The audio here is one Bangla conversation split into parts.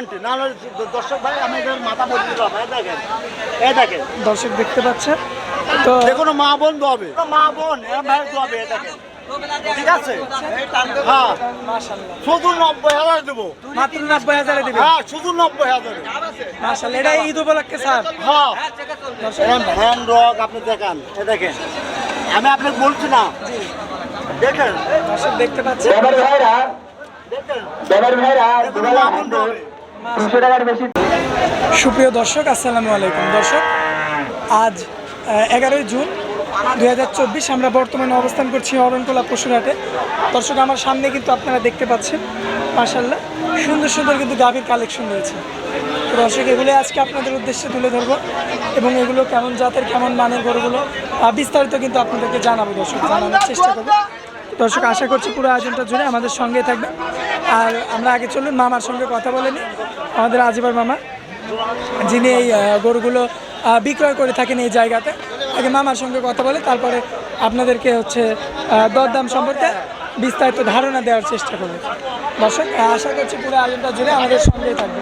গ্যারান্টি না দর্শক ভাই আমি মাথা দেখেন দেখেন। দর্শক দেখতে পাচ্ছেন? তো যে কোনো মা বোন দোয়াবে। মা বোন ভাই দোয়াবে দেখেন। ঠিক আছে? হ্যাঁ। শুধু নব্বই হাজার দেবো। মাত্র নব্বই হাজারে দিবেন হ্যাঁ শুধু নব্বই হাজার। মাশাল্লাহ এটা ঈদ উপলক্ষে স্যার। হ্যাঁ। ভ্যান রক আপনি দেখেন এ দেখেন। আমি আপনাকে বলছি না। দেখেন। দর্শক দেখতে পাচ্ছি ভাইরা দেখেন। ভাইরা সুপ্রিয় দর্শক, আসসালামু আলাইকুম। দর্শক, আজ এগারোই জুন দু হাজার চব্বিশ, আমরা বর্তমানে অবস্থান করছি অরণকোলা পশুরহাটে। দর্শক, আমার সামনে কিন্তু আপনারা দেখতে পাচ্ছেন মাসাল্লাহ সুন্দর সুন্দর কিন্তু গাভীর কালেকশন রয়েছে। দর্শক, এগুলো আজকে আপনাদের উদ্দেশ্যে তুলে ধরবো এবং এগুলো কেমন জাতের, কেমন মানের গরুগুলো বিস্তারিত কিন্তু আপনাদেরকে জানাব। দর্শক, জানানোর চেষ্টা করব। দর্শক আশা করছি পুরো আয়োজনটা জুড়ে আমাদের সঙ্গে থাকবে। আর আমরা আগে চলুন মামার সঙ্গে কথা বলে নিই। আমাদের আজিবার মামা যিনি এই গরুগুলো বিক্রয় করে থাকেন এই জায়গাতে। আগে মামার সঙ্গে কথা বলে তারপরে আপনাদেরকে হচ্ছে দরদাম সম্পর্কে বিস্তারিত ধারণা দেওয়ার চেষ্টা করব। দর্শক আশা করছি পুরো আয়োজনটা জুড়ে আমাদের সঙ্গেই থাকবে।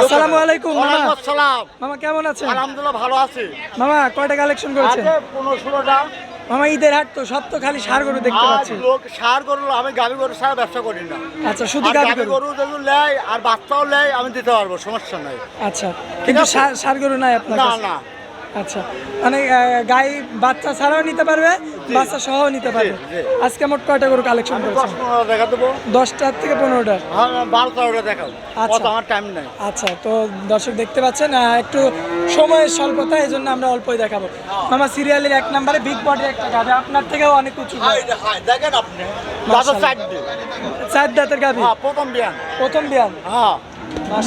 আসসালামু আলাইকুম মামা। আসসালাম। মামা কেমন আছেন? আলহামদুলিল্লাহ ভালো আছি। মামা কয়টা কালেকশন করেছেন? আছে পনেরো ষোলোটা। মামা ঈদের হাট তো সব তো খালি সার গরু দেখতে পাচ্ছি। লোক সার গরু আমি গাভী গরু সারা ব্যবসা করি না। আচ্ছা শুধু আর গাভী গাভী গরু? গরু যদি নেয় আর বাচ্চাও নেয় আমি দিতে পারব সমস্যা নাই। আচ্ছা কিন্তু সার- সার গরু নাই আপনার না কাছে? না। আচ্ছা। মানে গাই বাচ্চা ছাড়াও নিতে পারবে বাচ্চা সহ নিতে পারবে। আজকে মোট কয়টা গরু কালেকশন করেছেন? দেখা দেবো। দশটার থেকে পনেরোটার হ্যাঁ দেখাও। আচ্ছা। আমার টাইম নেই। আচ্ছা তো দর্শক দেখতে পাচ্ছেন একটু সময়ের স্বল্পতা এই জন্য আমরা অল্পই দেখাবো। মামা সিরিয়ালের এক নম্বরে বিগ বডির একটা গাভি আপনার থেকেও অনেক উঁচু দেখেন আপনি। চার দাঁতের হ্যাঁ প্রথম বিয়ান। প্রথম বিয়ান? হ্যাঁ।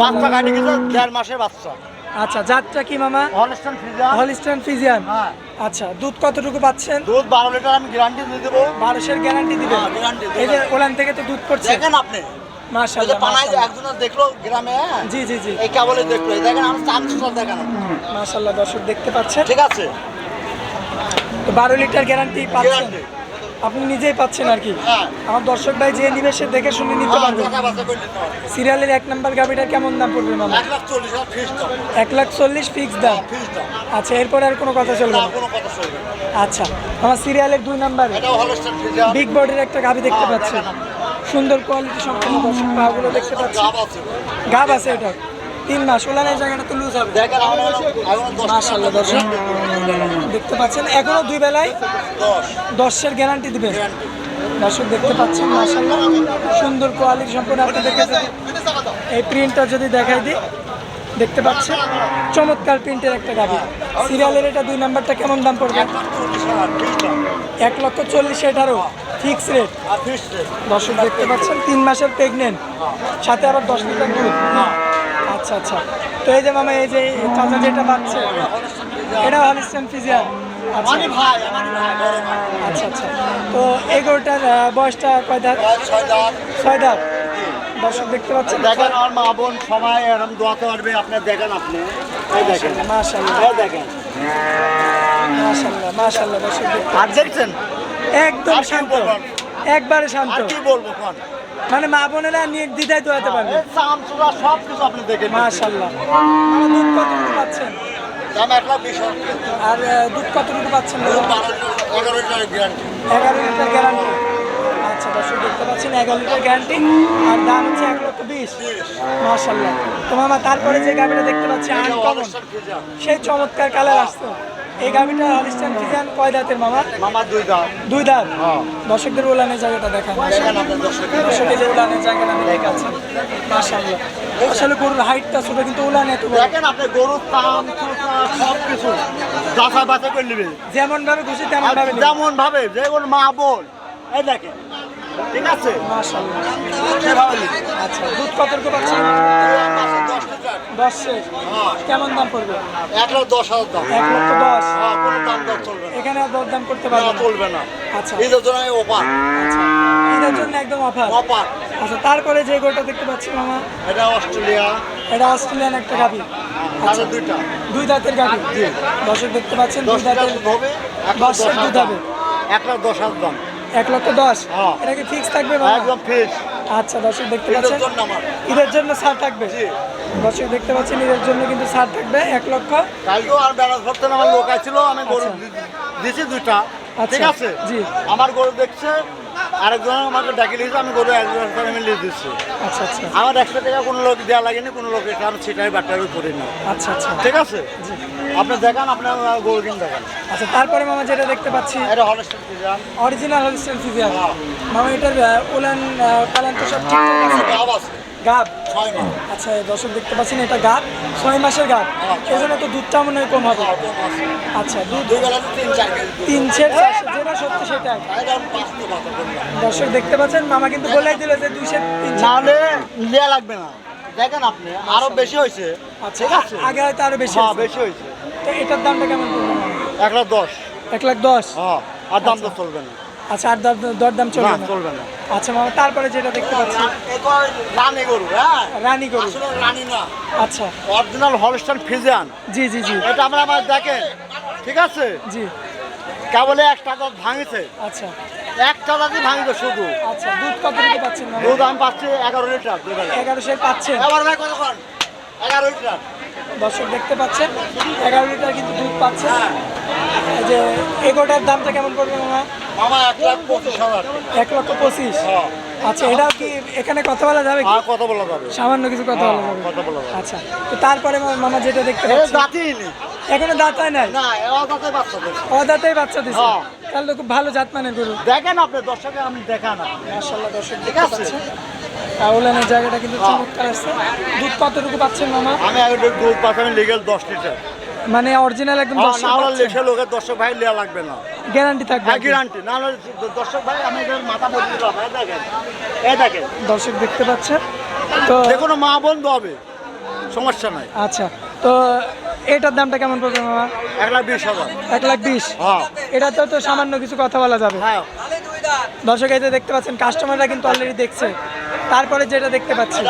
বাচ্চা কাটি গেছে দেড় মাসের বাচ্চা। আচ্ছা জাতটা কি মামা? হলস্টান ফ্রিজা হলিস্টান ফিজিয়ান হ্যাঁ। আচ্ছা দুধ কতটুকু পাচ্ছেন? দুধ বারো লিটার আমি গ্যারান্টি দিয়ে দেবো। বারোশের গ্যারান্টি দিবেন? দিবেন। এই যে ওলান থেকে তো দুধ পড়ছে। দেখেন আপনি। মাশাআল্লাহ পানায়। একজন দেখল গ্রামে হ্যাঁ? জি জি জি। এই কেবলে দেখল। দেখেন আমার চান্স দেখেন। আপনি। মাশাআল্লাহ দর্শক দেখতে পাচ্ছেন। ঠিক আছে। তো বারো লিটার গ্যারান্টি পাচ্ছেন। আপনি নিজেই পাচ্ছেন আর কি। হ্যাঁ আমার দর্শক ভাই যে নিবে সে দেখে শুনে নিতে হ্যাঁ, পারবে। টাকা বাচ্চা করে নিতে পারবে। সিরিয়ালের এক নাম্বার গাভিটার কেমন দাম পড়বে মামা? এক লাখ চল্লিশ ফিক্স দাম। আচ্ছা এরপর আর কোনো কথা চলবে। আচ্ছা আমার সিরিয়ালের দুই নাম্বারে। বিগ বডির একটা গাভি দেখতে হ্যাঁ, পাচ্ছি। সুন্দর কোয়ালিটি সম্পন্ন দর্শক পাগুলো দেখতে পাচ্ছি। গাব আছে। গাব আছে এটা। তিন মাস ওলানের জায়গাটা তো লুজ হবে মাশাআল্লাহ দর্শক দেখতে পাচ্ছেন এখনও দুই বেলায় দশ। দশের গ্যারান্টি গ্যারান্টি দর্শক দেখতে পাচ্ছেন মাশাআল্লাহ। সুন্দর কোয়ালিটি সম্পন্ন আপনাদেরকে যদি এই প্রিন্টটা যদি দেখাই দিই দেখতে পাচ্ছেন চমৎকার প্রিন্টের একটা গাড়ি। সিরিয়ালের এটা দুই নাম্বারটা কেমন দাম পড়বে? এক লক্ষ চল্লিশ এটারও ফিক্স রেট দর্শক দেখতে পাচ্ছেন তিন মাসের প্রেগনেন্ট সাথে আবার দশ লিটার দুধ। আচ্ছা আচ্ছা। তো এই যে মামা এই যে চাচা যেটা পাচ্ছে এটা হলিস্টান ফিজিয়ান আচ্ছা। আচ্ছা আচ্ছা। তো এই গরুটার বয়সটা কয় দাঁত? ছয় দাঁত। দর্শক দেখতে পাচ্ছেন? দেখেন আমার মা বোন সবাই এরকম দোয়াতে পারবে আপনি দেখেন আপনি। দেখেন। মাশাল্লাহ দেখেন। মাশাল্লাহ মাশাল্লাহ দর্শক আর দেখছেন? একদম আর শান্ত। একবারে শান্ত। আর কি বলব কোন? মানে মা বোনেরা নিয়ে দিদাই দোয়াতে পারবে। এই চাম চূড়া সব কিছু আপনি দেখেন মাশাল্লাহ মানে দুধ কতটুকু পাচ্ছেন? দাম এক লাখ বিশ আর দুধ কতটুকু পাচ্ছেন এগারো লিটার গ্যারান্টি এগারো লিটার গ্যারান্টি আচ্ছা দর্শক দেখতে পাচ্ছেন এগারো লিটার গ্যারান্টি আর দাম হচ্ছে এক লক্ষ বিশ। মাশাল্লাহ তো মামা তারপরে যে গাভিটা দেখতে পাচ্ছি আনকমন সেই চমৎকার কালার আসতো এই গাভিটা হলিস্টান ফিজান কয় দাঁতের মামা? মামা দুই দাম দুই দাঁত? হ্যাঁ। দর্শকদের উলানের জায়গাটা দেখান। দর্শকের যে উলানের জায়গাটা আমি দেখাচ্ছি। মাশাল্লাহ আসলে গরুর হাইটটা ছোট কিন্তু উলান এত দেখেন আপনি গরুর দাম সব কিছু যাচা বাছা করে নেবে যেমন ভাবে খুশি তেমন ভাবে যেমন ভাবে যে কোন মা বোন। এই দেখেন ঠিক আছে? আচ্ছা। দুধ পাচ্ছেন দশ লিটার দশ শেষ কেমন দাম পড়বে? এক লাখ দশ হাজার দাম। এক লক্ষ দশ। হ্যাঁ কোনো দাম দর চলবে এখানে আর দরদাম করতে পারবে না চলবে না। আচ্ছা। ঈদের জন্য ওপার আচ্ছা। জন্য একদম অফার। অপার আচ্ছা তারপরে যে গোটা দেখতে পাচ্ছি মামা এটা অস্ট্রেলিয়া। এটা অস্ট্রেলিয়ান একটা গাভি। তাদের দুইটা। দুই দাঁতের গাভি। দর্শক দেখতে পাচ্ছেন দুই দাঁতের হবে এক লাখ দশের দশ হাজার দুধ দাম। হবে। এক লাখ দশ হাজার দাম। এক লক্ষ দশ? হ্যাঁ। এটা কি ফিক্স থাকবে একদম ফিস আচ্ছা দর্শক দেখতে পাচ্ছেন? ঈদের জন্য ছাড় থাকবে? দর্শক দেখতে পাচ্ছেন ঈদের জন্য কিন্তু ছাড় থাকবে এক লক্ষ। কালকেও আর ভরতে না আমার লোক ছিল আমি গরু আচ্ছা। দি- দিছি দুইটা। আচ্ছা, ঠিক আছে? জি। আমার গরু দেখছে আরেকজন আমাকে ডাকি লিখেছে আমি গরু একজন আমি লিখে দিচ্ছি। আচ্ছা আচ্ছা। আমার একশো টাকা কোনো লোক দেওয়া লাগেনি কোনো লোক এটা আমি সেটাই বাট্টারি করি না আচ্ছা আচ্ছা। ঠিক আছে? আপনি দেখান আপনি আমার গরু কিন দেখান। আচ্ছা তারপরে মামা যেটা দেখতে পাচ্ছি এটা Holstein Friesian original Holstein Friesian হ্যাঁ। মামা এটার আহ, পালান তো সব ঠিকঠাক আছে গাব আছে? গাব? ছয় মাস। আচ্ছা দর্শক দেখতে পাচ্ছেন এটা গাব। ছয় মাসের গাব। এই জন্য তো দুধটা মনে হয় কম হবে। আচ্ছা দুধ দুই বেলা তিন চার তিন চারশো, যেটা সত্যি বললাম। দর্শক দেখতে পাচ্ছেন মামা কিন্তু বলেই দিল যে দুই সের তিন। নাহলে নেওয়া লাগবে না। দেখেন আপনি আরও বেশি হয়েছে। আচ্ছা ঠিক আছে? আগে হয়তো আরও বেশি হ্যাঁ বেশি হয়েছে। তো এটার দামটা কেমন পড়বে? এক লাখ দশ। এক লাখ দশ? হ্যাঁ আর দাম তো চলবে না। আচ্ছা আর দর দাম চলবে না চলবে না। আচ্ছা মামা তারপরে যেটা দেখতে পাচ্ছি। রানি গরু হ্যাঁ? রানী গরু। আসলে রানি না। আচ্ছা। অরিজিনাল হলস্টান ফিজিয়ান জি জি জি। এটা আমরা আমার দেখেন। ঠিক আছে? জি। কেবলে একটা দাঁত ভাঙেছে। আচ্ছা। একটা দাঁতই ভাঙবে শুধু। আচ্ছা দুধ কত দিতে পাচ্ছেন দুধ আমি পাচ্ছি এগারো লিটার এগারোশো পাচ্ছেন এবার ভাই কতক্ষণ এগারো লিটার। দর্শক দেখতে পাচ্ছেন এগারো লিটার কিন্তু দুধ পাচ্ছে। যে এগোটার দামটা কেমন পড়বে মামা মামা এক লাখ পঁচিশ হাজার। এক লক্ষ পঁচিশ। হ্যাঁ। আচ্ছা এটাও কি এখানে কথা বলা যাবে আর কত বলা যাবে। সামান্য কিছু কথা বলা হ্যাঁ, যাবে। কথা বলা যাবে। আচ্ছা তো তারপরে মামা যেটা দেখতে পাচ্ছি দাঁতই নেই। এখনও দাঁত হয় নাই? না এরা দাঁতে বাচ্চা দিয়েছে। অদাতেই বাচ্চা দিছে? হ্যাঁ। তাহলে খুব ভালো জাত মানের গরু। দেখেন আপনি দর্শকে আমি দেখান আপনি। মাশাল্লাহ দর্শক ঠিক দেখতে আছে। পাচ্ছেন। আউলানের জায়গাটা কিন্তু চমৎকার আসছে দুধ কতটুকু পাচ্ছেন মামা? আমি দুধ পাচ্ছি আমি লিগেল দশ লিটার। মানে অরিজিনাল একদম দর্শক না হলে পাচ্ছেন। লেখে লোকের দর্শক ভাই লেয়া লাগবে না। গ্যারান্টি থাকবে হ্যাঁ গ্যারান্টি না হলে দর্শক ভাই আমি এদের মাথা বদলে এই দেখেন এই দেখেন। দর্শক দেখতে পাচ্ছেন তো যে কোনো মা বন্ধু হবে সমস্যা নাই। আচ্ছা তো এটার দামটা কেমন পড়বে মামা? এক লাখ বিশ হাজার। এক লাখ বিশ? হ্যাঁ। এটা তো তো সামান্য কিছু কথা বলা যাবে। হ্যাঁ। দর্শক যে দেখতে পাচ্ছেন কাস্টমাররা কিন্তু অলরেডি দেখছে। তারপরে যেটা দেখতে পাচ্ছি।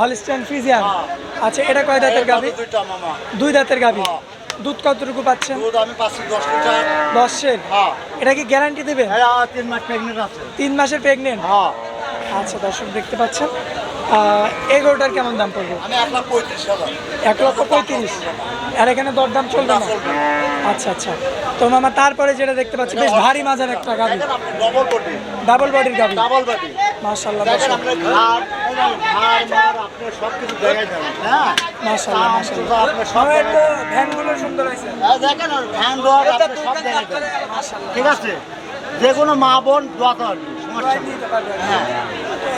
Holstein Friesian. ফ্রিজিয়ান। হ্যাঁ। আচ্ছা এটা কয় দাঁতের গাভি? দুইটা মামা। দুই দাঁতের গাভি। হ্যাঁ। দুধ কতটুকু পাচ্ছেন? দুধ আমি পাচ্ছি দশ লিটার। দশের? হ্যাঁ। এটা কি গ্যারান্টি দেবে এরা তিন মাস প্রেগনেন্ট আছে। তিন মাসের প্রেগনেন্ট হ্যাঁ। আচ্ছা দর্শক দেখতে পাচ্ছেন। এগারোটার কেমন দাম পড়বে? আমি এক লক্ষ পঁয়ত্রিশ। আর এখানে দরদাম চলবে না? আচ্ছা আচ্ছা। তো মামা তারপরে যেটা দেখতে পাচ্ছি বেশ ভারী মাজার একটা আপনি ডবল বডি ডাবল বডির গাভি। ডাবল হ্যাঁ? ঠিক আছে? যে কোনো মা বোন হ্যাঁ।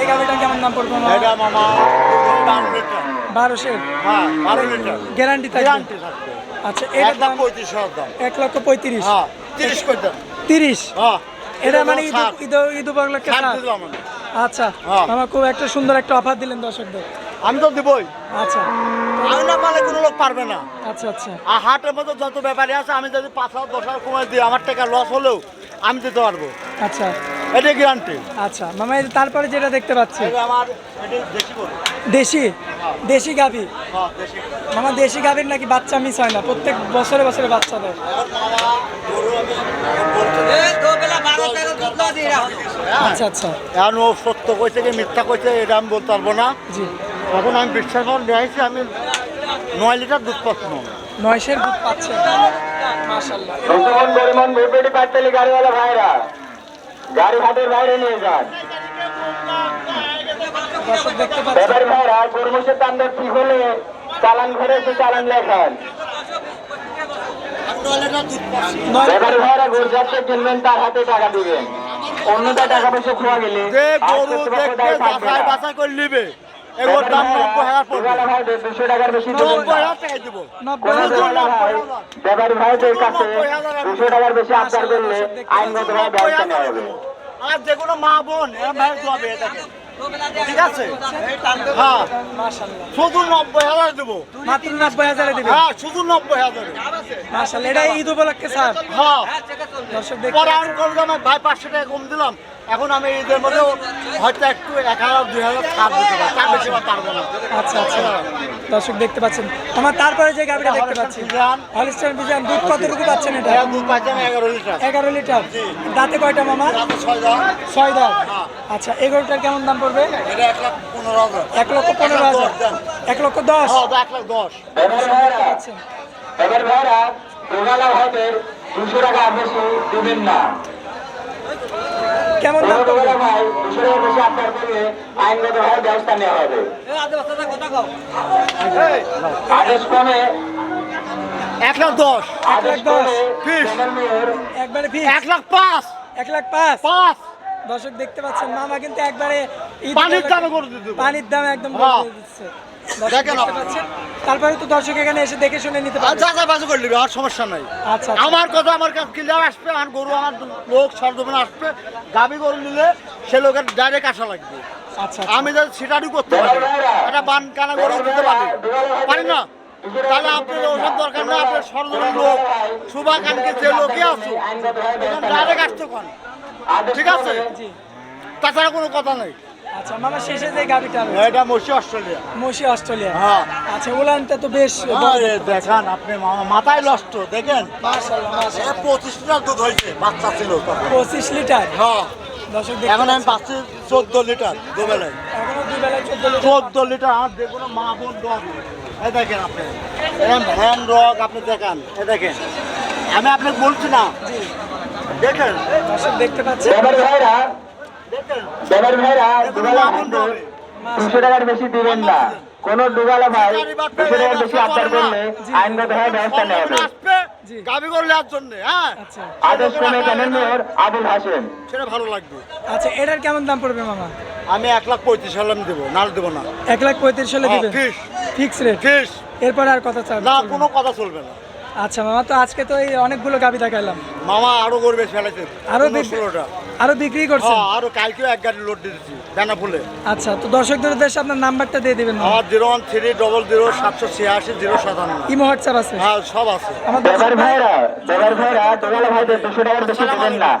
এই কেমন দাম পড়বে মামা এটা মামা বারো বারোশো? হ্যাঁ বারো লিটার। গ্যারান্টি থাকবে? গ্যারান্টি থাকবে। আচ্ছা একদম দাম পঁয়ত্রিশ হাজার দাম। এক লক্ষ পঁয়ত্রিশ। হ্যাঁ তিরিশ করে তিরিশ? হ্যাঁ। এটা মানে ঈদ। ঈদ ঈদ উপলক্ষে আচ্ছা হ্যাঁ। মামা খুব একটা সুন্দর একটা অফার দিলেন দর্শকদের। আমি তো দিবই। আচ্ছা। আমি না পারলে কোনো লোক পারবে না। আচ্ছা আচ্ছা। আর হাটের মধ্যে যত ব্যাপারী আছে আমি যদি পাঁচ হাজার দশ হাজার কমাই দিই আমার টাকা লস হলেও আমি দিতে পারব। আচ্ছা। এটাই গ্যারান্টি আচ্ছা মামা এই যে তারপরে যেটা দেখতে পাচ্ছি। এটা আমার এটাই বেশি বলি দেশি? দেশি গাভি? হ্যাঁ বেশি মামা দেশি গাভির নাকি বাচ্চা মিস হয় না? প্রত্যেক বছরে বছরে বাচ্চা দেয়। এখন মামা গরু আমি বলতে হ্যাঁ আচ্ছা আচ্ছা। এখন ও সত্য কইছে কি মিথ্যা কইছে এটা আমি বলতে পারব না। জি। এখন আমি বিশ্বাস করে নিয়েছি আমি নয় লিটার দুধ পাচ্ছি নয়শের দুধ পাচ্ছে পরিমন গাড়িওয়ালা ভাইরা। গাড়ি হাটের বাইরে নিয়ে যান। ব্যাপারী ভাইরা কর্মসের দামটা ঠিক হলে চালান ঘরে এসে চালান লেখান আমি নয় লিটার দুধ পাচ্ছি নয় ব্যাপারী ভাইরা গরু যাচ্ছে কিনবেন তার হাতে টাকা দিবেন। অন্যটা টাকা পয়সা খোয়া গেলে আর গরু বাছাই না। বাছাই করে নিবে। এগুলোর দাম নব্বই হাজার পড়বে। দুশো টাকার বেশি নব্বই হাজার টাকা দিব। ব্যাপারী ভাইদের কাছে দুশো টাকার বেশি আবদার করলে আইনগতভাবে ব্যবস্থা নেওয়া হবে। আর যে কোনো মা বোন এরা ভাই দোয়াবে এটাকে। ঠিক আছে? হ্যাঁ। শুধু নব্বই হাজার দেবো। মাত্র নব্বই হাজারে দিবে। হ্যাঁ শুধু নব্বই হাজার। মাশাল্লাহ এটা ঈদ উপলক্ষে স্যার। হ্যাঁ। দর্শক পরে আমি করলাম ভাই পাঁচশো টাকা কম দিলাম। এখন আমি ঈদের মধ্যে হয়তো একটু এক হাজার দুই হাজার ছাড় দিতে পারি। তার বেশি পারব না। আচ্ছা আচ্ছা। দর্শক দেখতে পাচ্ছেন। আমার তারপরে যে গাভিটা দেখতে পাচ্ছি। হলিস্টার বিজান দুধ কতটুকু পাচ্ছেন এটা? এটা দুধ পাচ্ছি আমি এগারো লিটার। এগারো লিটার। দাঁতে কয়টা মামা? ছয় দাম ছয় দাঁত। আচ্ছা এগারোটার কেমন দাম পড়বে? এটা এক লাখ পনেরো হাজার। এক লক্ষ পনেরো হাজার। দশ এক লক্ষ দশ? হ্যাঁ এক লাখ দশ। এবার ভাইরা আচ্ছা এবার ভাইরা দুগালা দুশো টাকা বেশি দিবেন না। কেমন দাম দুশো ভাবে ব্যবস্থা নেওয়া হবে। আদেশ কমে এক লাখ দশ। দশ। কমে Fish. চ্যানেল মেয়র একবারে ফিক্স এক লাখ পাঁচ। এক লাখ পাঁচ। পাঁচ। দর্শক দেখতে পাচ্ছেন মামা কিন্তু একবারে পানির দামে করে পানির দামে একদম। করে দিচ্ছে। দর্শক দেখেন তারপরে তো দর্শক এখানে এসে দেখে শুনে নিতে পারবে। যা যা বাজু করে নিবি আর সমস্যা নাই। আচ্ছা আচ্ছা। আমার কথা আমার কাছে ক্লিয়ার আসবে আর গরু আমার লোক সরজমিন আসবে। গাবি গরু নিলে সে লোকের ডাইরেক্ট আসা লাগবে। আচ্ছা আমি যদি সেটারই করতে পারি। একটা বান কানা গরু দিতে পারি। পারি না? তাহলে আপনার ওসব দরকার নেই আপনার সরজমিন লোক। শুভাকাঙ্ক্ষী যে লোকই আসুক ডাইরেক্ট আসতে পান ঠিক আছে? তাছাড়া কোনো কথা নেই। আচ্ছা মামা শেষে যে গাবিটা এটা মসি অস্ট্রেলিয়া। মসি অস্ট্রেলিয়া। হ্যাঁ। আচ্ছা উলানটা তো বেশ আরে দেখান আপনি মাথায় নষ্ট দেখেন। মাশাআল্লাহ এ মাশাআল্লাহ পঁচিশ লিটার দুধ হয়েছে বাচ্চা ছিল তখন। পঁচিশ লিটার? হ্যাঁ। দর্শক এখন আমি। পাচ্ছি চোদ্দ লিটার দুবেলায়। এখনও দুই বেলায় চোদ্দ লিটার। চোদ্দ লিটার আমার দেখুন মা বোন ডগ এই দেখেন আপনি। এরকম ভ্যান রগ আপনি দেখেন। এ দেখেন। আমি আপনাকে বলছি না। জি। দেখেন। দর্শক দেখতে পাচ্ছেন। এবার ভাইরা দেখেন এবার ভাইরা বোন ডগ দুশো টাকার বেশি দিবেন না। কোন দুগালা ভাই দুশো টাকার বেশি আবদার করলে আইনগত ভাবে ব্যবস্থা নেওয়া হবে গাবি জন্য হ্যাঁ আচ্ছা আদেশ মেয়র আবুল সেটা ভালো লাগবে। আচ্ছা এটার কেমন দাম পড়বে মামা? আমি এক লাখ পঁয়ত্রিশ সালাম দেবো নাল দেবো না। এক লাখ পঁয়ত্রিশ হলে দিবেন? ফিস। Fix rate? ফিস। এরপর আর কথা না। কোনো কথা চলবে না। আচ্ছা মামা তো আজকে তো এই অনেকগুলো গাবি দেখাইলাম। মামা আরও করবে ফেলেছে আরও বিক্রিটা ষোলোটা। আরও বিক্রি করছেন? হ্যাঁ আরও কালকেও এক গাড়ি লোড দিয়েছি দানা ফুলে। আচ্ছা তো দর্শকদের উদ্দেশ্যে আপনার নাম্বারটা দিয়ে দিবেন মামা। আমার zero one three double zero সাতশো ছিয়াশি জিরো সাতান্ন। ইমো হোয়াটসঅ্যাপ আছে। হ্যাঁ সব আছে। আমার দর্শক ভাইরা ভাইরা দুগালা ভাইদের দুশো টাকার বেশি দেবেন না।